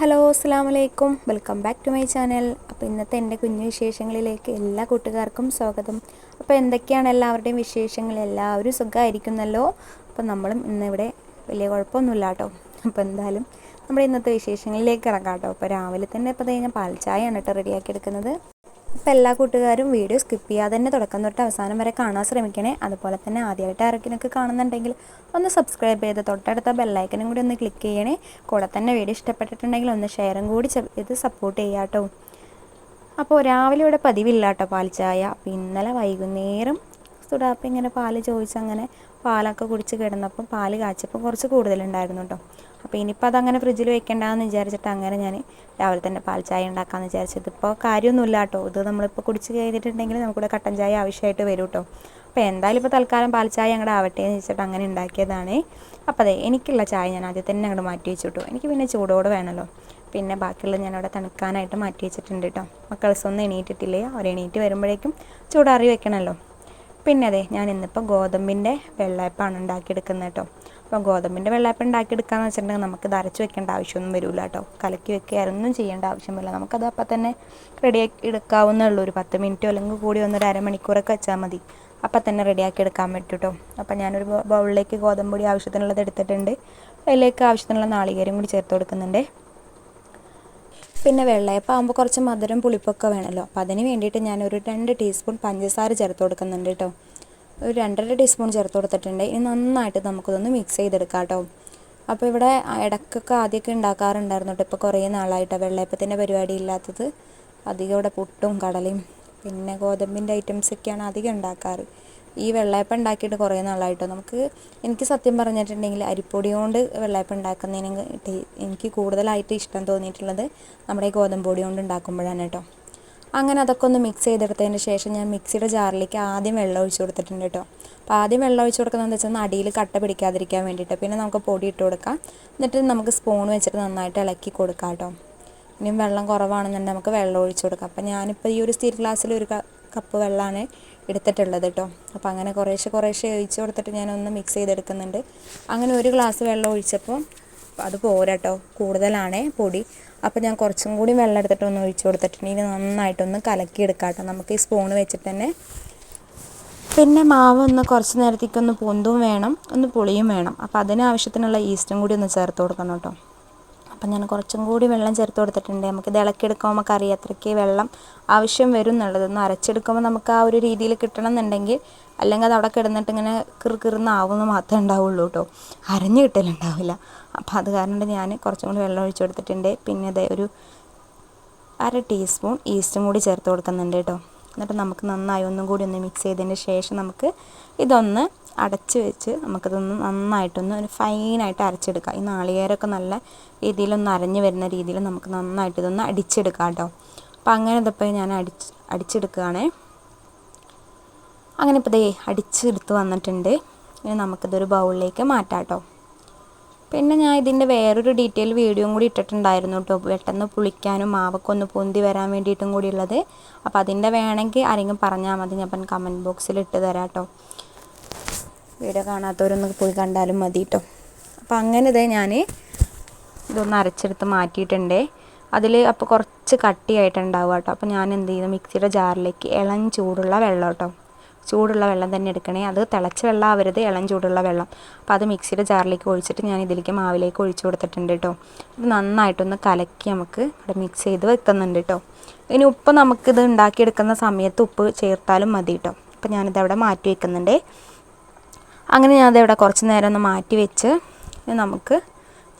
Hello അസ്സാം വലൈക്കും welcome back to my channel. അപ്പോൾ ഇന്നത്തെ എന്റെ കുഞ്ഞു വിശേഷങ്ങളിലേക്ക് എല്ലാ കൂട്ടുകാർക്കും സ്വാഗതം. അപ്പോൾ എന്തൊക്കെയാണ് എല്ലാവരുടെയും വിശേഷങ്ങൾ? എല്ലാവരും സുഖമായിരിക്കുന്നല്ലോ? അപ്പോൾ നമ്മളും ഇന്നിവിടെ വലിയ കുഴപ്പമൊന്നുമില്ല കേട്ടോ. അപ്പോൾ എന്തായാലും നമ്മുടെ ഇന്നത്തെ വിശേഷങ്ങളിലേക്ക് ഇറങ്ങാം കേട്ടോ. അപ്പോൾ രാവിലെ തന്നെ ഇപ്പോൾ ഞാൻ പാൽച്ചായയാണ് കേട്ടോ റെഡിയാക്കി എടുക്കുന്നത്. അപ്പോൾ എല്ലാ കൂട്ടുകാരും വീഡിയോ സ്കിപ്പ് ചെയ്യാതെ തന്നെ തുടക്കം തൊട്ട് അവസാനം വരെ കാണാൻ ശ്രമിക്കണേ. അതുപോലെ തന്നെ ആദ്യമായിട്ട് ആരെങ്കിലുമൊക്കെ കാണുന്നുണ്ടെങ്കിൽ ഒന്ന് സബ്സ്ക്രൈബ് ചെയ്ത് തൊട്ടടുത്ത ബെല്ലൈക്കനും കൂടി ഒന്ന് ക്ലിക്ക് ചെയ്യണേ. കൂടെ തന്നെ വീഡിയോ ഇഷ്ടപ്പെട്ടിട്ടുണ്ടെങ്കിൽ ഒന്ന് ഷെയറും കൂടി ഇത് സപ്പോർട്ട് ചെയ്യാം കേട്ടോ അപ്പോൾ രാവിലെ ഇവിടെ പതിവില്ല കേട്ടോ പാൽ ചായ. അപ്പോൾ ഇന്നലെ വൈകുന്നേരം സുഡാപ്പ ഇങ്ങനെ പാൽ ചോദിച്ചങ്ങനെ പാലൊക്കെ കുടിച്ച് കിടന്നപ്പോൾ പാൽ കാച്ചപ്പോൾ കുറച്ച് കൂടുതലുണ്ടായിരുന്നു കേട്ടോ അപ്പോൾ ഇനിയിപ്പോൾ അതങ്ങനെ ഫ്രിഡ്ജിൽ വെക്കേണ്ടതെന്ന് വിചാരിച്ചിട്ട് അങ്ങനെ ഞാൻ രാവിലെ തന്നെ പാൽ ചായ ഉണ്ടാക്കാമെന്ന് വിചാരിച്ചത്. ഇപ്പോൾ കാര്യമൊന്നുമില്ല കേട്ടോ. ഇത് നമ്മളിപ്പോൾ കുടിച്ച് കഴിഞ്ഞിട്ടുണ്ടെങ്കിൽ നമുക്കിവിടെ കട്ടൻ ചായ ആവശ്യമായിട്ട് വരും കേട്ടോ. അപ്പോൾ എന്തായാലും ഇപ്പോൾ തൽക്കാലം പാൽ ചായ അങ്ങോട്ട് ആവട്ടെ എന്ന് വെച്ചിട്ട് അങ്ങനെ ഉണ്ടാക്കിയതാണ്. അപ്പോൾ അതെ എനിക്കുള്ള ചായ ഞാൻ ആദ്യം തന്നെ അങ്ങോട്ട് മാറ്റി വെച്ചു കേട്ടോ. എനിക്ക് പിന്നെ ചൂടോട് വേണമല്ലോ. പിന്നെ ബാക്കിയുള്ളത് ഞാനവിടെ തണുക്കാനായിട്ട് മാറ്റി വെച്ചിട്ടുണ്ട് കേട്ടോ. മക്കൾസ് ഒന്നും എണീറ്റിട്ടില്ലേ? അവർ എണീറ്റ് വരുമ്പോഴേക്കും ചൂടാറി വെക്കണമല്ലോ. പിന്നെ അതെ ഞാൻ ഇന്നിപ്പോൾ ഗോതമ്പിന്റെ വെള്ളയപ്പാണ് ഉണ്ടാക്കിയെടുക്കുന്നത് കേട്ടോ. അപ്പോൾ ഗോതമ്പിന്റെ വെള്ളയപ്പം ഉണ്ടാക്കിയെടുക്കാന്ന് വെച്ചിട്ടുണ്ടെങ്കിൽ നമുക്ക് അരച്ച് വെക്കേണ്ട ആവശ്യമൊന്നും വരില്ല കേട്ടോ. കലക്കി വെക്കുകയായിരുന്നും ചെയ്യേണ്ട ആവശ്യമില്ല നമുക്കത് അപ്പം തന്നെ റെഡിയാക്കി എടുക്കാവുന്നേ ഉള്ളൂ ഒരു പത്ത് മിനിറ്റോ അല്ലെങ്കിൽ കൂടി ഒന്നൊരു അരമണിക്കൂറൊക്കെ വെച്ചാൽ മതി. അപ്പം തന്നെ റെഡിയാക്കി എടുക്കാൻ പറ്റും കേട്ടോ. അപ്പം ഞാനൊരു ബൗളിലേക്ക് ഗോതമ്പ് പൊടി ആവശ്യത്തിനുള്ളത് എടുത്തിട്ടുണ്ട്. അതിലേക്ക് ആവശ്യത്തിനുള്ള നാളികേരം കൂടി ചേർത്ത് കൊടുക്കുന്നുണ്ട്. പിന്നെ വെള്ളയപ്പം ആകുമ്പോൾ കുറച്ച് മധുരം പുളിപ്പൊക്കെ വേണമല്ലോ. അപ്പോൾ അതിന് വേണ്ടിയിട്ട് ഞാനൊരു രണ്ട് ടീസ്പൂൺ പഞ്ചസാര ചേർത്ത് കൊടുക്കുന്നുണ്ട് കേട്ടോ. ഒരു രണ്ടര ടീസ്പൂൺ ചേർത്ത് കൊടുത്തിട്ടുണ്ട്. ഇനി നന്നായിട്ട് നമുക്കിതൊന്ന് മിക്സ് ചെയ്തെടുക്കാം കേട്ടോ. അപ്പോൾ ഇവിടെ ഇടയ്ക്കൊക്കെ ആദ്യമൊക്കെ ഉണ്ടാക്കാറുണ്ടായിരുന്നു കേട്ടോ. ഇപ്പോൾ കുറേ നാളായിട്ടോ വെള്ളയപ്പത്തിന്റെ പരിപാടി ഇല്ലാത്തത്. അധികം ഇവിടെ പുട്ടും കടലയും പിന്നെ ഗോതമ്പിന്റെ ഐറ്റംസൊക്കെയാണ് അധികം ഉണ്ടാക്കാറ്. ഈ വെള്ളയപ്പം ഉണ്ടാക്കിയിട്ട് കുറേ നാളായിട്ടോ. നമുക്ക് എനിക്ക് സത്യം പറഞ്ഞിട്ടുണ്ടെങ്കിൽ അരിപ്പൊടി കൊണ്ട് വെള്ളയപ്പം ഉണ്ടാക്കുന്നതിന് എനിക്ക് കൂടുതലായിട്ട് ഇഷ്ടം തോന്നിയിട്ടുള്ളത് നമ്മുടെ ഈ ഗോതമ്പ് പൊടി കൊണ്ട് ഉണ്ടാക്കുമ്പോഴാണ് കേട്ടോ. അങ്ങനെ അതൊക്കെ ഒന്ന് മിക്സ് ചെയ്തെടുത്തതിന് ശേഷം ഞാൻ മിക്സിയുടെ ജാറിലേക്ക് ആദ്യം വെള്ളം ഒഴിച്ച് കൊടുത്തിട്ടുണ്ട് കേട്ടോ. അപ്പോൾ ആദ്യം വെള്ളം ഒഴിച്ച് കൊടുക്കുന്നതെന്ന് വെച്ചാൽ അടിയിൽ കട്ട പിടിക്കാതിരിക്കാൻ വേണ്ടിയിട്ട്. പിന്നെ നമുക്ക് പൊടി ഇട്ട് കൊടുക്കാം. എന്നിട്ട് നമുക്ക് സ്പൂൺ വെച്ചിട്ട് നന്നായിട്ട് ഇളക്കി കൊടുക്കാം കേട്ടോ. ഇനിയും വെള്ളം കുറവാണെന്നുണ്ടെങ്കിൽ നമുക്ക് വെള്ളം ഒഴിച്ച് കൊടുക്കാം. അപ്പോൾ ഞാനിപ്പോൾ ഈ ഒരു സ്റ്റീൽ ഗ്ലാസ്സിൽ ഒരു കപ്പ് വെള്ളമാണ് എടുത്തിട്ടുള്ളത് കേട്ടോ. അപ്പോൾ അങ്ങനെ കുറേശ്ശെ കുറേശ്ശെ ഒഴിച്ച് കൊടുത്തിട്ട് ഞാനൊന്ന് മിക്സ് ചെയ്തെടുക്കുന്നുണ്ട്. അങ്ങനെ ഒരു ഗ്ലാസ് വെള്ളം ഒഴിച്ചപ്പോൾ അത് പോരാട്ടോ. കൂടുതലാണേ പൊടി. അപ്പോൾ ഞാൻ കുറച്ചും കൂടി വെള്ളം എടുത്തിട്ട് ഒന്ന് ഒഴിച്ച് കൊടുത്തിട്ടുണ്ടെങ്കിൽ നന്നായിട്ടൊന്ന് കലക്കിയെടുക്കാം കേട്ടോ നമുക്ക് ഈ സ്പൂൺ വെച്ചിട്ട് തന്നെ. പിന്നെ മാവ് ഒന്ന് കുറച്ച് നേരത്തേക്ക് ഒന്ന് പൊന്തും വേണം. ഒന്ന് പുളിയും വേണം. അപ്പോൾ അതിനാവശ്യത്തിനുള്ള ഈസ്റ്റും കൂടി ഒന്ന് ചേർത്ത് കൊടുക്കണം കേട്ടോ. അപ്പം ഞാൻ കുറച്ചും കൂടി വെള്ളം ചേർത്ത് കൊടുത്തിട്ടുണ്ട്. നമുക്ക് ഇത് ഇളക്കിയെടുക്കുമ്പോൾ നമുക്ക് അറിയാം അത്രയ്ക്ക് വെള്ളം ആവശ്യം വരും എന്നുള്ളത്. ഒന്ന് അരച്ചെടുക്കുമ്പോൾ നമുക്ക് ആ ഒരു രീതിയിൽ കിട്ടണം എന്നുണ്ടെങ്കിൽ അല്ലെങ്കിൽ അത് അവിടെ കിടന്നിട്ട് ഇങ്ങനെ കിറുകിറുന്നാവുമെന്ന് മാത്രമേ ഉണ്ടാവുള്ളൂ കേട്ടോ. അരഞ്ഞു കിട്ടലുണ്ടാവില്ല. അപ്പോൾ അത് കാരണം ഞാൻ കുറച്ചും കൂടി വെള്ളം ഒഴിച്ചു കൊടുത്തിട്ടുണ്ട്. പിന്നെ അതേ ഒരു അര ടീസ്പൂൺ ഈസ്റ്റും കൂടി ചേർത്ത് കൊടുക്കുന്നുണ്ട് കേട്ടോ. എന്നിട്ട് നമുക്ക് നന്നായി ഒന്നും കൂടി ഒന്ന് മിക്സ് ചെയ്തതിന് ശേഷം നമുക്ക് ഇതൊന്ന് അടച്ച് വെച്ച് നമുക്കിതൊന്ന് നന്നായിട്ടൊന്ന് ഒരു ഫൈനായിട്ട് അരച്ചെടുക്കാം. ഈ നാളികേരമൊക്കെ നല്ല രീതിയിലൊന്ന് അരഞ്ഞു വരുന്ന രീതിയിൽ നമുക്ക് നന്നായിട്ട് ഇതൊന്ന് അടിച്ചെടുക്കാം കേട്ടോ. അപ്പോൾ അങ്ങനെ ഇതിപ്പോൾ ഞാൻ അടിച്ച് അടിച്ചെടുക്കുകയാണേ. അങ്ങനെ ഇപ്പോൾ ദേ അടിച്ചെടുത്ത് വന്നിട്ടുണ്ട്. ഇനി നമുക്കിതൊരു ബൗളിലേക്ക് മാറ്റാം കേട്ടോ. പിന്നെ ഞാൻ ഇതിന്റെ വേറൊരു ഡീറ്റെയിൽ വീഡിയോയും കൂടി ഇട്ടിട്ടുണ്ടായിരുന്നു കേട്ടോ. പെട്ടെന്ന് പുളിക്കാനും മാവൊക്കെ ഒന്ന് പൊന്തി വരാൻ വേണ്ടിയിട്ടും കൂടി ഉള്ളത്. അപ്പോൾ അതിന്റെ വേണമെങ്കിൽ ആരെങ്കിലും പറഞ്ഞാൽ മതി. ഞാൻ അപ്പം കമന്റ് ബോക്സിൽ ഇട്ട് തരാം കേട്ടോ. വീഡിയോ കാണാത്തവരൊന്ന് പോയി കണ്ടാലും മതി കേട്ടോ. അപ്പോൾ അങ്ങനെ ഇതേ ഞാൻ ഇതൊന്ന് അരച്ചെടുത്ത് മാറ്റിയിട്ടുണ്ട്. അതിൽ അപ്പോൾ കുറച്ച് കട്ടിയായിട്ടുണ്ടാവുക കേട്ടോ. അപ്പോൾ ഞാൻ എന്ത് ചെയ്യുന്നു മിക്സിയുടെ ജാറിലേക്ക് ഇളം ചൂടുള്ള വെള്ളം കേട്ടോ ചൂടുള്ള വെള്ളം തന്നെ എടുക്കണേ. അത് തിളച്ച വെള്ളം ആവരുത് ഇളം ചൂടുള്ള വെള്ളം. അപ്പോൾ അത് മിക്സിയുടെ ജാറിലേക്ക് ഒഴിച്ചിട്ട് ഞാൻ ഇതിലേക്ക് മാവിലേക്ക് ഒഴിച്ചു കൊടുത്തിട്ടുണ്ട് കേട്ടോ ഇത് നന്നായിട്ടൊന്ന് കലക്കി നമുക്ക് ഇവിടെ മിക്സ് ചെയ്ത് വെക്കുന്നുണ്ട് കേട്ടോ ഇനി ഉപ്പ് നമുക്കിത് ഉണ്ടാക്കിയെടുക്കുന്ന സമയത്ത് ഉപ്പ് ചേർത്താലും മതി കേട്ടോ അപ്പോൾ ഞാനിത് അവിടെ മാറ്റി വെക്കുന്നുണ്ട്. അങ്ങനെ ഞാനതിവിടെ കുറച്ച് നേരം ഒന്ന് മാറ്റി വെച്ച് നമുക്ക്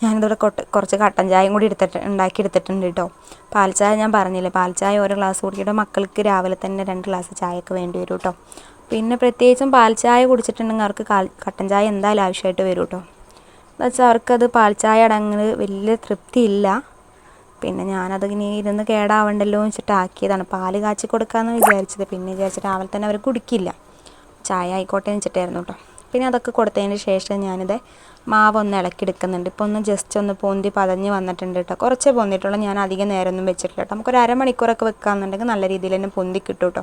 ഞാനിതിവിടെ കുറച്ച് കട്ടൻ ചായയും കൂടി എടുത്തിട്ട് ഉണ്ടാക്കി എടുത്തിട്ടുണ്ട് കേട്ടോ പാൽച്ചായ ചായ ഞാൻ പറഞ്ഞില്ലേ പാൽച്ചായ ചായ ഒരു ഗ്ലാസ് കുടിക്കിയിട്ട് മക്കൾക്ക് രാവിലെ തന്നെ രണ്ട് ഗ്ലാസ് ചായയൊക്കെ വേണ്ടി വരും കേട്ടോ പിന്നെ പ്രത്യേകിച്ചും പാൽ ചായ കുടിച്ചിട്ടുണ്ടെങ്കിൽ അവർക്ക് കട്ടൻ ചായ എന്തായാലും ആവശ്യമായിട്ട് വരും കേട്ടോ. എന്നുവെച്ചാൽ അവർക്കത് പാൽ ചായ അടങ്ങ് വലിയ തൃപ്തിയില്ല. പിന്നെ ഞാനത് ഇനി ഇരുന്ന് കേടാവണ്ടല്ലോ എന്ന് വെച്ചിട്ട് ആക്കിയതാണ്. പാൽ കാച്ചി കൊടുക്കാമെന്ന് വിചാരിച്ചത്. പിന്നെ വിചാരിച്ചിട്ട് രാവിലെ തന്നെ അവർ കുടിക്കില്ല. ചായ ആയിക്കോട്ടെ എന്ന് വെച്ചിട്ടായിരുന്നു കേട്ടോ. പിന്നെ അതൊക്കെ കൊടുത്തതിന് ശേഷം ഞാനിത് മാവ് ഒന്ന് ഇളക്കിയെടുക്കുന്നുണ്ട്. ഇപ്പോൾ ഒന്ന് ജസ്റ്റ് ഒന്ന് പൊന്തി പതഞ്ഞ് വന്നിട്ടുണ്ട് കേട്ടോ കുറച്ചേ പൊന്തിട്ടുള്ളൂ ഞാൻ അധികം നേരമൊന്നും വെച്ചിട്ടില്ല കേട്ടോ നമുക്കൊരു അരമണിക്കൂറൊക്കെ വെക്കാമെന്നുണ്ടെങ്കിൽ നല്ല രീതിയിൽ തന്നെ പൊന്തി കിട്ടും കേട്ടോ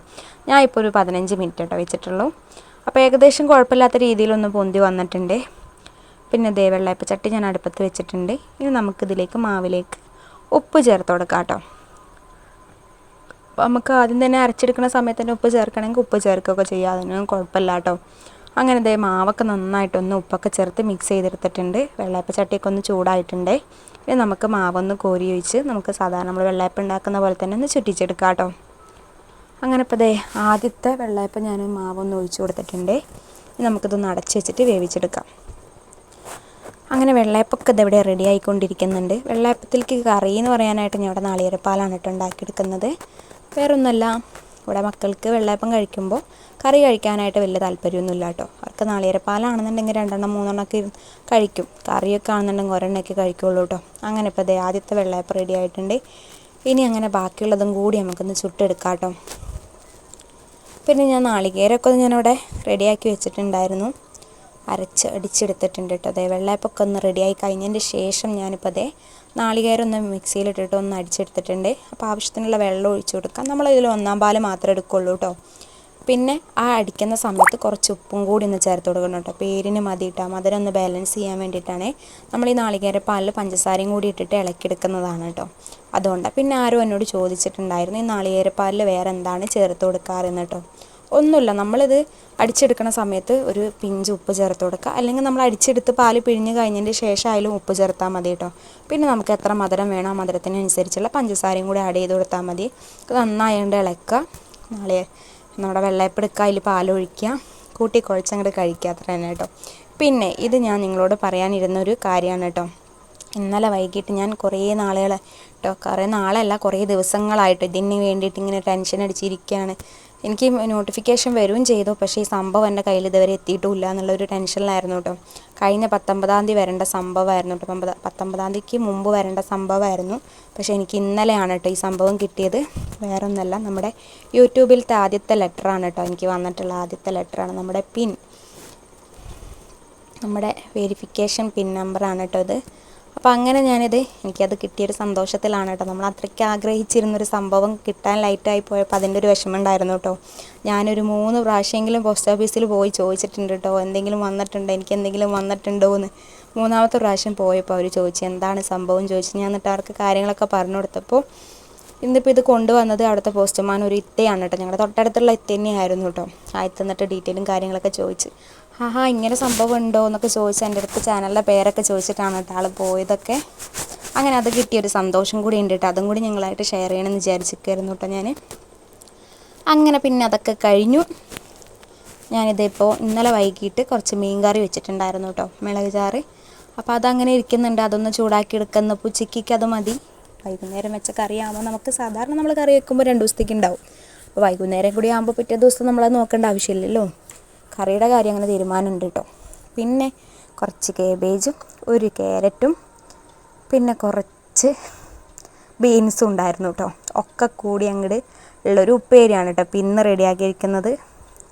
ഞാൻ ഇപ്പോൾ ഒരു പതിനഞ്ച് മിനിറ്റ് കേട്ടോ വെച്ചിട്ടുള്ളൂ. അപ്പോൾ ഏകദേശം കുഴപ്പമില്ലാത്ത രീതിയിലൊന്ന് പൊന്തി വന്നിട്ടുണ്ട്. പിന്നെ ദേ വെള്ളയപ്പ ചട്ടി ഞാൻ അടുപ്പത്ത് വെച്ചിട്ടുണ്ട്. ഇനി നമുക്കിതിലേക്ക് മാവിലേക്ക് ഉപ്പ് ചേർത്ത് കൊടുക്കാം കേട്ടോ അപ്പോൾ നമുക്ക് ആദ്യം തന്നെ അരച്ചെടുക്കുന്ന സമയത്ത് തന്നെ ഉപ്പ് ചേർക്കണമെങ്കിൽ ഉപ്പ് ചേർക്കുകയൊക്കെ ചെയ്യാം. അതിനൊന്നും കുഴപ്പമില്ല കേട്ടോ അങ്ങനെ ദേ മാവൊക്കെ നന്നായിട്ടൊന്ന് ഉപ്പൊക്കെ ചേർത്ത് മിക്സ് ചെയ്തെടുത്തിട്ടുണ്ട്. വെള്ളയപ്പ ചട്ടിയൊക്കെ ഒന്ന് ചൂടായിട്ടുണ്ട്. ഇനി നമുക്ക് മാവൊന്ന് കോരി ഒഴിച്ച് നമുക്ക് സാധാരണ നമ്മൾ വെള്ളയപ്പം ഉണ്ടാക്കുന്ന പോലെ തന്നെ ഒന്ന് ചുറ്റിച്ചെടുക്കാം കേട്ടോ. അങ്ങനെ ഇപ്പോൾ ദേ ആദ്യത്തെ വെള്ളയപ്പം ഞാൻ മാവൊന്ന് ഒഴിച്ചു കൊടുത്തിട്ടുണ്ട്. നമുക്കിതൊന്ന് അടച്ച് വെച്ചിട്ട് വേവിച്ചെടുക്കാം. അങ്ങനെ വെള്ളയപ്പൊക്കെ ഇതെവിടെ റെഡി ആയിക്കൊണ്ടിരിക്കുന്നുണ്ട്. വെള്ളയപ്പത്തിലേക്ക് കറി എന്ന് പറയാനായിട്ട് ഞാൻ ഇവിടെ നാളികേരപ്പാലാണ് കേട്ടോ ഉണ്ടാക്കിയെടുക്കുന്നത്. വേറൊന്നുമല്ല. ഇവിടെ മക്കൾക്ക് വെള്ളയപ്പം കഴിക്കുമ്പോൾ കറി കഴിക്കാനായിട്ട് വലിയ താല്പര്യമൊന്നുമില്ല കേട്ടോ. അവർക്ക് നാളികേരപ്പാലാണെന്നുണ്ടെങ്കിൽ രണ്ടെണ്ണം മൂന്നെണ്ണം ഒക്കെ കഴിക്കും. കറിയൊക്കെ ആണെന്നുണ്ടെങ്കിൽ ഒരെണ്ണമൊക്കെ കഴിക്കുള്ളൂ കേട്ടോ. അങ്ങനെ ഇപ്പോൾ ദേ ആദ്യത്തെ വെള്ളയപ്പം റെഡി ആയിട്ടുണ്ട്. ഇനി അങ്ങനെ ബാക്കിയുള്ളതും കൂടി നമുക്കൊന്ന് ചുട്ടെടുക്കാം കേട്ടോ. പിന്നെ ഞാൻ നാളികേരമൊക്കെ ഞാനിവിടെ റെഡിയാക്കി വെച്ചിട്ടുണ്ടായിരുന്നു. അരച്ച് അടിച്ചെടുത്തിട്ടുണ്ട് കേട്ടോ. അതെ വെള്ളയപ്പൊക്കെ ഒന്ന് റെഡിയായി കഴിഞ്ഞതിന്റെ ശേഷം ഞാനിപ്പോൾ അതേ നാളികേരം ഒന്ന് മിക്സിയിലിട്ടിട്ട് ഒന്ന് അടിച്ചെടുത്തിട്ടുണ്ട്. അപ്പോൾ ആവശ്യത്തിനുള്ള വെള്ളം ഒഴിച്ചു കൊടുക്കാം. നമ്മളതിൽ ഒന്നാം പാൽ മാത്രമേ എടുക്കുള്ളൂ കേട്ടോ. പിന്നെ ആ അടിക്കുന്ന സമയത്ത് കുറച്ച് ഉപ്പും കൂടി ഒന്ന് ചേർത്ത് കൊടുക്കണം കേട്ടോ. പേരിന് മതി കേട്ടോ. മധുരം ഒന്ന് ബാലൻസ് ചെയ്യാൻ വേണ്ടിയിട്ടാണ് നമ്മൾ ഈ നാളികേര പാലിൽ പഞ്ചസാരയും കൂടി ഇട്ടിട്ട് ഇളക്കിയെടുക്കുന്നതാണ് കേട്ടോ. അതുകൊണ്ടാണ് പിന്നെ ആരും എന്നോട് ചോദിച്ചിട്ടുണ്ടായിരുന്നു ഈ നാളികേര പാലിൽ വേറെ എന്താണ് ചേർത്ത് കൊടുക്കാറെന്ന് കേട്ടോ. ഒന്നുമില്ല. നമ്മളിത് അടിച്ചെടുക്കുന്ന സമയത്ത് ഒരു പിഞ്ച് ഉപ്പ് ചേർത്ത് കൊടുക്കുക. അല്ലെങ്കിൽ നമ്മൾ അടിച്ചെടുത്ത് പാൽ പിഴിഞ്ഞ് കഴിഞ്ഞതിന്റെ ശേഷം അതിലും ഉപ്പ് ചേർത്താൽ മതി കേട്ടോ. പിന്നെ നമുക്ക് എത്ര മധുരം വേണം ആ മധുരത്തിനനുസരിച്ചുള്ള പഞ്ചസാരയും കൂടി ആഡ് ചെയ്ത് കൊടുത്താൽ മതി. നന്നായി കൊണ്ട് ഇളക്കുക. നാളെ നമ്മുടെ വെള്ളയപ്പ് എടുക്കുക അതിൽ പാലൊഴിക്കുക കൂട്ടി കുഴച്ചങ്ങോട്ട് കഴിക്കുക. അത്ര തന്നെ കേട്ടോ. പിന്നെ ഇത് ഞാൻ നിങ്ങളോട് പറയാനിരുന്ന ഒരു കാര്യമാണ് കേട്ടോ. ഇന്നലെ വൈകിട്ട് ഞാൻ കുറേ നാളുകൾ കേട്ടോ. കുറേ നാളല്ല കുറേ ദിവസങ്ങളായിട്ട്. ഇതിന് വേണ്ടിയിട്ട് ഇങ്ങനെ ടെൻഷൻ അടിച്ചിരിക്കുകയാണ്. എനിക്ക് നോട്ടിഫിക്കേഷൻ വരും ചെയ്തു പക്ഷേ ഈ സംഭവം എന്റെ കയ്യിൽ ഇതുവരെ എത്തിയിട്ടുമില്ല എന്നുള്ളൊരു ടെൻഷനിലായിരുന്നു കേട്ടോ. കഴിഞ്ഞ പത്തൊമ്പതാം തീയതി വരേണ്ട സംഭവമായിരുന്നു കേട്ടോ. പമ്പത പത്തൊമ്പതാം തീയതിക്ക് മുമ്പ് വരേണ്ട സംഭവമായിരുന്നു. പക്ഷേ എനിക്ക് ഇന്നലെയാണ് കേട്ടോ ഈ സംഭവം കിട്ടിയത്. വേറെ ഒന്നല്ല നമ്മുടെ യൂട്യൂബിലത്തെ ആദ്യത്തെ ലെറ്ററാണ് കേട്ടോ. എനിക്ക് വന്നിട്ടുള്ള ആദ്യത്തെ ലെറ്ററാണ് നമ്മുടെ പിൻ നമ്മുടെ വെരിഫിക്കേഷൻ പിൻ നമ്പറാണ് കേട്ടോ ഇത്. അപ്പോൾ അങ്ങനെ ഞാനിത് എനിക്കത് കിട്ടിയൊരു സന്തോഷത്തിലാണ് കേട്ടോ. നമ്മൾ അത്രയ്ക്ക് ആഗ്രഹിച്ചിരുന്നൊരു സംഭവം കിട്ടാൻ ലൈറ്റായി പോയപ്പോൾ അതിന്റെ ഒരു വിഷമം ഉണ്ടായിരുന്നു കേട്ടോ. ഞാനൊരു മൂന്ന് പ്രാവശ്യമെങ്കിലും പോസ്റ്റ് ഓഫീസിൽ പോയി ചോദിച്ചിട്ടുണ്ട് കേട്ടോ. എന്തെങ്കിലും വന്നിട്ടുണ്ടോ? എനിക്ക് എന്തെങ്കിലും വന്നിട്ടുണ്ടോ എന്ന്. മൂന്നാമത്തെ പ്രാവശ്യം പോയപ്പോൾ അവർ ചോദിച്ചു എന്താണ് സംഭവം? ചോദിച്ചു ഞാൻ എന്നിട്ട് അവർക്ക് കാര്യങ്ങളൊക്കെ പറഞ്ഞു കൊടുത്തപ്പോൾ ഇന്നിപ്പോൾ ഇത് കൊണ്ടുവന്നത് അവിടുത്തെ പോസ്റ്റ്മാൻ ഒരു ഇത്തയാണ് കേട്ടോ. ഞങ്ങളുടെ തൊട്ടടുത്തുള്ള ഇത്ത തന്നെയായിരുന്നു കേട്ടോ. ആദ്യത്തെ എന്നിട്ട് ഡീറ്റെയിലും കാര്യങ്ങളൊക്കെ ചോദിച്ച്. ആഹാ ഇങ്ങനെ സംഭവം ഉണ്ടോ? എന്നൊക്കെ ചോദിച്ച് എന്റെ അടുത്ത് ചാനലിലെ പേരൊക്കെ ചോദിച്ചിട്ടാണ് കേട്ടോ ആൾ പോയതൊക്കെ. അങ്ങനെ അത് കിട്ടിയൊരു സന്തോഷം കൂടി ഉണ്ട് കേട്ടോ. അതും കൂടി ഞങ്ങളായിട്ട് ഷെയർ ചെയ്യണമെന്ന് വിചാരിച്ചിരിക്കുമായിരുന്നു കേട്ടോ ഞാൻ അങ്ങനെ പിന്നെ അതൊക്കെ കഴിഞ്ഞു. ഞാനിതിപ്പോൾ ഇന്നലെ വൈകിട്ട് കുറച്ച് മീൻ കറി വെച്ചിട്ടുണ്ടായിരുന്നു കേട്ടോ മിളക് ചാറ്. അപ്പോൾ അതങ്ങനെ ഇരിക്കുന്നുണ്ട്. അതൊന്ന് ചൂടാക്കി എടുക്കുന്ന. ഉച്ചയ്ക്ക് അത് മതി. വൈകുന്നേരം വെച്ച കറിയാകുമ്പോൾ നമുക്ക് സാധാരണ നമ്മൾ കറി വെക്കുമ്പോൾ രണ്ട് ദിവസത്തേക്ക് ഉണ്ടാവും അപ്പോൾ വൈകുന്നേരം കൂടി ആകുമ്പോൾ പിറ്റേ ദിവസം നമ്മളത് നോക്കേണ്ട ആവശ്യമില്ലല്ലോ. കറിയുടെ കാര്യം അങ്ങനെ തീരുമാനമുണ്ട് കേട്ടോ പിന്നെ കുറച്ച് കേബേജും ഒരു ക്യാരറ്റും പിന്നെ കുറച്ച് ബീൻസും ഉണ്ടായിരുന്നു കേട്ടോ ഒക്കെ കൂടി അങ്ങോട്ട് ഉള്ളൊരു ഉപ്പേരിയാണ് കേട്ടോ പിന്നെ റെഡിയാക്കിയിരിക്കുന്നത്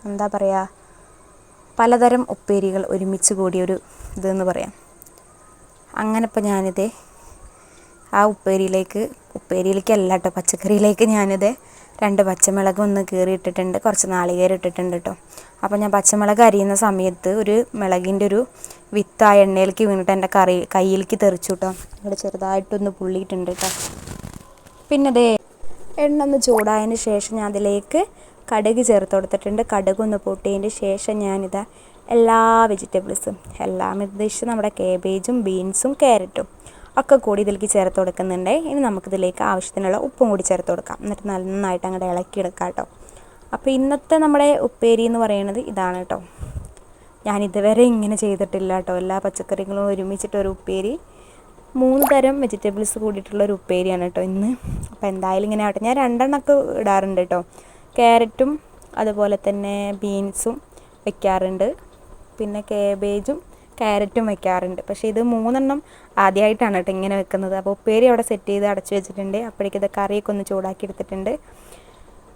എന്താ പറയുക പലതരം ഉപ്പേരികൾ ഒരുമിച്ച് കൂടിയൊരു ഇതെന്ന് പറയാം. അങ്ങനെ ഇപ്പോൾ ഞാനിത് ആ ഉപ്പേരിയിലേക്ക് ഉപ്പേരിയിലേക്ക് ഉപ്പേരിയിലേക്കല്ല കേട്ടോ പച്ചക്കറിയിലേക്ക് ഞാനിത് രണ്ട് പച്ചമുളക് ഒന്ന് കീറി ഇട്ടിട്ടുണ്ട് കുറച്ച് നാളികേരം ഇട്ടിട്ടുണ്ട് കേട്ടോ അപ്പോൾ ഞാൻ പച്ചമുളക് അരിയുന്ന സമയത്ത് ഒരു മുളകിന്റെ ഒരു വിത്ത് ആ എണ്ണയിലേക്ക് വീണിട്ട് എന്റെ കറി കയ്യിലേക്ക് തെറിച്ചു കേട്ടോ ഇവിടെ ചെറുതായിട്ടൊന്ന് പുള്ളിയിട്ടുണ്ട് കേട്ടോ പിന്നെ അതേ എണ്ണ ഒന്ന് ചൂടായതിന് ശേഷം ഞാൻ അതിലേക്ക് കടുക് ചേർത്ത് കൊടുത്തിട്ടുണ്ട്. കടുക് ഒന്ന് പൊട്ടിയതിന് ശേഷം ഞാനിതാ എല്ലാ വെജിറ്റബിൾസും എല്ലാം ഉദ്ദേശിച്ച് നമ്മുടെ കേബേജും ബീൻസും ക്യാരറ്റും ഒക്കെ കൂടി ഇതിലേക്ക് ചേർത്ത് കൊടുക്കുന്നുണ്ട്. ഇനി നമുക്കിതിലേക്ക് ആവശ്യത്തിനുള്ള ഉപ്പും കൂടി ചേർത്ത് കൊടുക്കാം. എന്നിട്ട് നന്നായിട്ട് അങ്ങോട്ട് ഇളക്കിയെടുക്കാം കേട്ടോ. അപ്പോൾ ഇന്നത്തെ നമ്മുടെ ഉപ്പേരി എന്ന് പറയുന്നത് ഇതാണ് കേട്ടോ. ഞാൻ ഇതുവരെ ഇങ്ങനെ ചെയ്തിട്ടില്ല കേട്ടോ. എല്ലാ പച്ചക്കറികളും ഒരുമിച്ചിട്ടൊരു ഉപ്പേരി. മൂന്ന് തരം വെജിറ്റബിൾസ് കൂടിയിട്ടുള്ള ഒരു ഉപ്പേരിയാണ് കേട്ടോ ഇന്ന്. അപ്പോൾ എന്തായാലും ഇങ്ങനെ ആവട്ടെ. ഞാൻ രണ്ടെണ്ണമൊക്കെ ഇടാറുണ്ട് കേട്ടോ. ക്യാരറ്റും അതുപോലെ തന്നെ ബീൻസും വെക്കാറുണ്ട്. പിന്നെ കേബേജും ക്യാരറ്റും വെക്കാറുണ്ട്. പക്ഷേ ഇത് മൂന്നെണ്ണം ആദ്യമായിട്ടാണ് കേട്ടോ ഇങ്ങനെ വെക്കുന്നത്. അപ്പോൾ ഉപ്പേരി അവിടെ സെറ്റ് ചെയ്ത് അടച്ചു വെച്ചിട്ടുണ്ട്. അപ്പോഴേക്കും ഇത് കറിയൊക്കെ ഒന്ന് ചൂടാക്കി എടുത്തിട്ടുണ്ട്.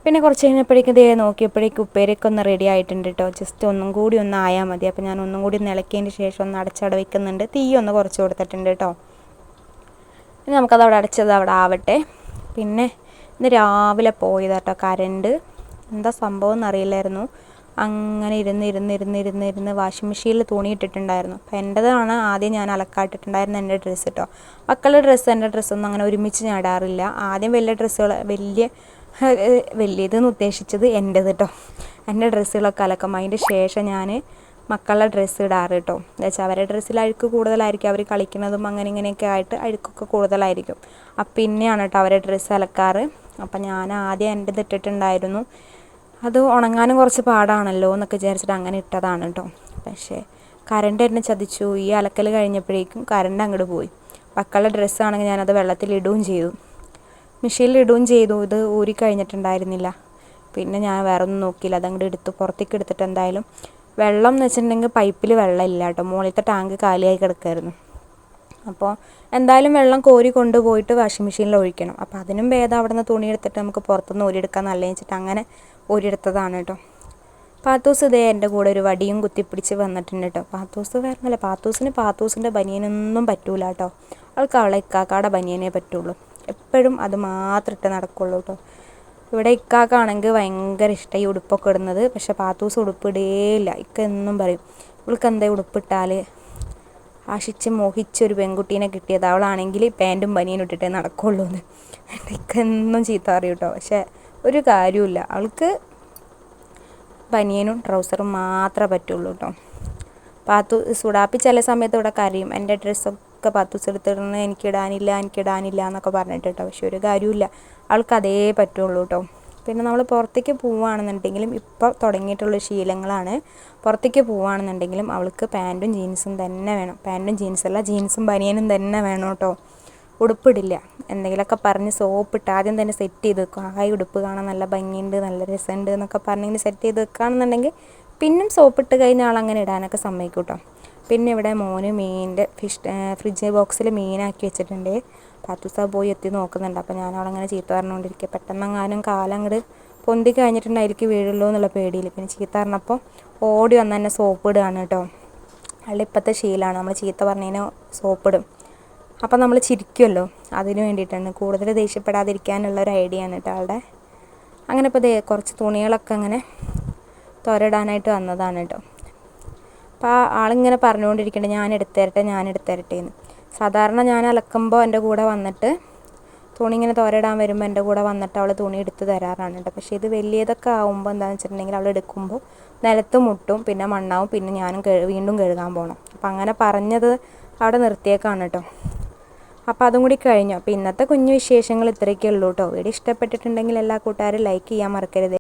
പിന്നെ കുറച്ച് കഴിഞ്ഞപ്പോഴേക്കും ഇതേ നോക്കിയപ്പോഴേക്കും ഉപ്പേരിയൊക്കെ ഒന്ന് റെഡി ആയിട്ടുണ്ട് കേട്ടോ. ജസ്റ്റ് ഒന്നും കൂടി ഒന്ന് ആയാൽ മതി. അപ്പോൾ ഞാൻ ഒന്നും കൂടി ഇളക്കിയതിന് ശേഷം ഒന്ന് അടച്ചട വെക്കുന്നുണ്ട്. തീ ഒന്ന് കുറച്ച് കൊടുത്തിട്ടുണ്ട് കേട്ടോ. പിന്നെ നമുക്കത് അവിടെ അടച്ചത് അവിടെ ആവട്ടെ. പിന്നെ ഇന്ന് രാവിലെ പോയതാട്ടോ കരണ്ട്. എന്താ സംഭവം എന്നറിയില്ലായിരുന്നു. അങ്ങനെ ഇരുന്ന് ഇരുന്ന് ഇരുന്ന് ഇരുന്ന് ഇരുന്ന് വാഷിംഗ് മെഷീനിൽ തുണി ഇട്ടിട്ടുണ്ടായിരുന്നു. അപ്പോൾ എന്റെതാണ് ആദ്യം ഞാൻ അലക്കാട്ടിട്ടുണ്ടായിരുന്ന എന്റെ ഡ്രസ്സ് കേട്ടോ മക്കളുടെ ഡ്രസ്സ് എന്റെ ഡ്രസ്സൊന്നും അങ്ങനെ ഒരുമിച്ച് ഞാൻ ഇടാറില്ല ആദ്യം വലിയ ഡ്രസ്സുകൾ വലിയ വലിയതെന്ന് ഉദ്ദേശിച്ചത് എന്റെത് കേട്ടോ എന്റെ ഡ്രസ്സുകളൊക്കെ അലക്കും. അതിന്റെ ശേഷം ഞാൻ മക്കളുടെ ഡ്രസ്സ് ഇടാറ് കേട്ടോ എന്താ വെച്ചാൽ അവരുടെ ഡ്രസ്സിൽ അഴുക്ക് കൂടുതലായിരിക്കും. അവർ കളിക്കുന്നതും അങ്ങനെ ഇങ്ങനെയൊക്കെ ആയിട്ട് അഴുക്കൊക്കെ കൂടുതലായിരിക്കും. അപ്പം പിന്നെയാണ് കേട്ടോ അവരുടെ ഡ്രസ്സ് അലക്കാറ്. അപ്പം ഞാൻ ആദ്യം എന്റെ ഇട്ടിട്ടുണ്ടായിരുന്നു. അത് ഉണങ്ങാനും കുറച്ച് പാടാണല്ലോ എന്നൊക്കെ വിചാരിച്ചിട്ട് അങ്ങനെ ഇട്ടതാണ് കേട്ടോ. പക്ഷേ കറണ്ട് എന്നെ ചതിച്ചു. ഈ അലക്കൽ കഴിഞ്ഞപ്പോഴേക്കും കറണ്ട് അങ്ങോട്ട് പോയി. പക്കളുടെ ഡ്രസ്സാണെങ്കിൽ ഞാനത് വെള്ളത്തിൽ ഇടുകയും ചെയ്തു. മെഷീനിൽ ഇടുകയും ചെയ്തു. ഇത് ഊരി കഴിഞ്ഞിട്ടുണ്ടായിരുന്നില്ല. പിന്നെ ഞാൻ വേറെ ഒന്നും നോക്കിയില്ല. അതങ്ങോട്ട് എടുത്തു. പുറത്തേക്ക് എടുത്തിട്ട് എന്തായാലും വെള്ളം എന്ന് വെച്ചിട്ടുണ്ടെങ്കിൽ പൈപ്പിൽ വെള്ളമില്ല കേട്ടോ. മുകളിലത്തെ ടാങ്ക് കാലിയായി കിടക്കായിരുന്നു അപ്പോൾ എന്തായാലും വെള്ളം കോരി കൊണ്ടുപോയിട്ട് വാഷിംഗ് മെഷീനിൽ ഒഴിക്കണം. അപ്പോൾ അതിനും ഭേദം അവിടെ നിന്ന് തുണി എടുത്തിട്ട് നമുക്ക് പുറത്തുനിന്ന് ഊരിയെടുക്കാൻ നല്ലതെന്ന് വെച്ചിട്ട് അങ്ങനെ ഊരിയെടുത്തതാണ് കേട്ടോ. പാത്തൂസ് ഇതേ എന്റെ കൂടെ ഒരു വടിയും കുത്തിപ്പിടിച്ച് വന്നിട്ടുണ്ട് കേട്ടോ. പാത്തൂസ് വേറെ പാത്തൂസിന് പാത്തൂസിന്റെ ബനിയനൊന്നും പറ്റൂല കേട്ടോ. അവൾക്ക് അവളെ ഇക്കാക്കാടെ ബനിയനേ പറ്റുള്ളൂ. എപ്പോഴും അത് മാത്രം ഇട്ട് നടക്കുള്ളൂ കേട്ടോ. ഇവിടെ ഇക്കാക്കാണെങ്കിൽ ഭയങ്കര ഇഷ്ടം ഈ ഉടുപ്പൊക്കെ ഇടുന്നത്. പക്ഷെ പാത്തൂസ് ഉടുപ്പിടേയില്ല. ഇക്ക എന്നും പറയും ഇവൾക്ക് എന്താ ഉടുപ്പിട്ടാൽ ആശിച്ച് മോഹിച്ചൊരു പെൺകുട്ടീനെ കിട്ടിയത് അവളാണെങ്കിൽ പാന്റും ബനിയനും ഇട്ടിട്ടേ നടക്കുള്ളൂ എന്ന് ഇക്ക എന്നും ചീത്ത പറയും കേട്ടോ. പക്ഷെ ഒരു കാര്യമില്ല അവൾക്ക് ബനിയനും ട്രൗസറും മാത്രമേ പറ്റുള്ളൂ കേട്ടോ. പാത്തു സുടാപ്പി ചില സമയത്ത് ഇവിടെ കരയും. എന്റെ ഡ്രസ്സൊക്കെ പാത്തൂസ് എടുത്തിടുന്നത് എനിക്കിടാനില്ല എനിക്കിടാനില്ല എന്നൊക്കെ പറഞ്ഞിട്ട് കേട്ടോ. പക്ഷെ ഒരു കാര്യമില്ല അവൾക്ക് അതേ പറ്റുള്ളൂ കേട്ടോ. പിന്നെ നമ്മൾ പുറത്തേക്ക് പോവുകയാണെന്നുണ്ടെങ്കിലും ഇപ്പോൾ തുടങ്ങിയിട്ടുള്ള ശീലങ്ങളാണ്. പുറത്തേക്ക് പോവുകയാണെന്നുണ്ടെങ്കിലും അവൾക്ക് പാന്റും ജീൻസും തന്നെ വേണം. പാന്റും ജീൻസല്ല ജീൻസും ബനിയനും തന്നെ വേണം കേട്ടോ. ഉടുപ്പിടില്ല. എന്തെങ്കിലുമൊക്കെ പറഞ്ഞ് സോപ്പിട്ട് ആദ്യം തന്നെ സെറ്റ് ചെയ്ത് വെക്കും. ആ ഉടുപ്പ് കാണാൻ നല്ല ഭംഗിയുണ്ട് നല്ല രസമുണ്ട് എന്നൊക്കെ പറഞ്ഞിങ്ങനെ സെറ്റ് ചെയ്ത് വെക്കുകയാണെന്നുണ്ടെങ്കിൽ പിന്നും സോപ്പിട്ട് കഴിഞ്ഞ ആളങ്ങനെ ഇടാനൊക്കെ സമ്മതിക്കും കേട്ടോ പിന്നെ ഇവിടെ മോന് മീനിന്റെ ഫിഷ് ഫ്രിഡ്ജ് ബോക്സിൽ മീനാക്കി വെച്ചിട്ടുണ്ട്. പാത്തുസ പോയി എത്തി നോക്കുന്നുണ്ട്. അപ്പോൾ ഞാൻ അവളങ്ങനെ ചീത്ത പറഞ്ഞുകൊണ്ടിരിക്കുക പെട്ടെന്നെങ്ങാനും കാലം അങ്ങോട്ട് പൊന്തി കഴിഞ്ഞിട്ടുണ്ടായിരിക്കും വീഴുള്ളൂ എന്നുള്ള പേടിയിൽ പിന്നെ ചീത്ത പറഞ്ഞപ്പോൾ ഓടി വന്ന് തന്നെ സോപ്പ് ഇടുകയാണ് കേട്ടോ അയാളുടെ ഇപ്പോഴത്തെ ശീലമാണ് നമ്മൾ ചീത്ത പറഞ്ഞതിന് സോപ്പ് ഇടും. അപ്പം നമ്മൾ ചിരിക്കുമല്ലോ അതിന് വേണ്ടിയിട്ടാണ് കൂടുതൽ ദേഷ്യപ്പെടാതിരിക്കാനുള്ള ഒരു ഐഡിയ ആണ് കേട്ടോ ആളുടെ അങ്ങനെ ഇപ്പോൾ കുറച്ച് തുണികളൊക്കെ അങ്ങനെ തുരടാനായിട്ട് വന്നതാണ് കേട്ടോ അപ്പോൾ ആ ആളിങ്ങനെ പറഞ്ഞുകൊണ്ടിരിക്കണേ ഞാൻ എടുത്തരട്ടെ ഞാൻ എടുത്തരട്ടെ എന്ന് സാധാരണ ഞാൻ അലക്കുമ്പോൾ എന്റെ കൂടെ വന്നിട്ട് തുണി ഇങ്ങനെ തോരയിടാൻ വരുമ്പോൾ എന്റെ കൂടെ വന്നിട്ട് അവൾ തുണി എടുത്ത് തരാറാണ് കേട്ടോ പക്ഷേ ഇത് വലിയതൊക്കെ ആകുമ്പോൾ എന്താണെന്ന് വെച്ചിട്ടുണ്ടെങ്കിൽ അവൾ എടുക്കുമ്പോൾ നിലത്ത് മുട്ടും പിന്നെ മണ്ണാവും പിന്നെ ഞാനും വീണ്ടും കഴുകാൻ പോകണം അപ്പം അങ്ങനെ പറഞ്ഞത് അവിടെ നിർത്തിയേക്കാണ് കേട്ടോ അപ്പോൾ അതും കൂടി കഴിഞ്ഞു. അപ്പോൾ ഇന്നത്തെ കുഞ്ഞു വിശേഷങ്ങൾ ഇത്രയൊക്കെ ഉള്ളൂ കേട്ടോ. വീഡിയോ ഇഷ്ടപ്പെട്ടിട്ടുണ്ടെങ്കിൽ എല്ലാ കൂട്ടുകാരും ലൈക്ക് ചെയ്യാൻ മറക്കരുത്.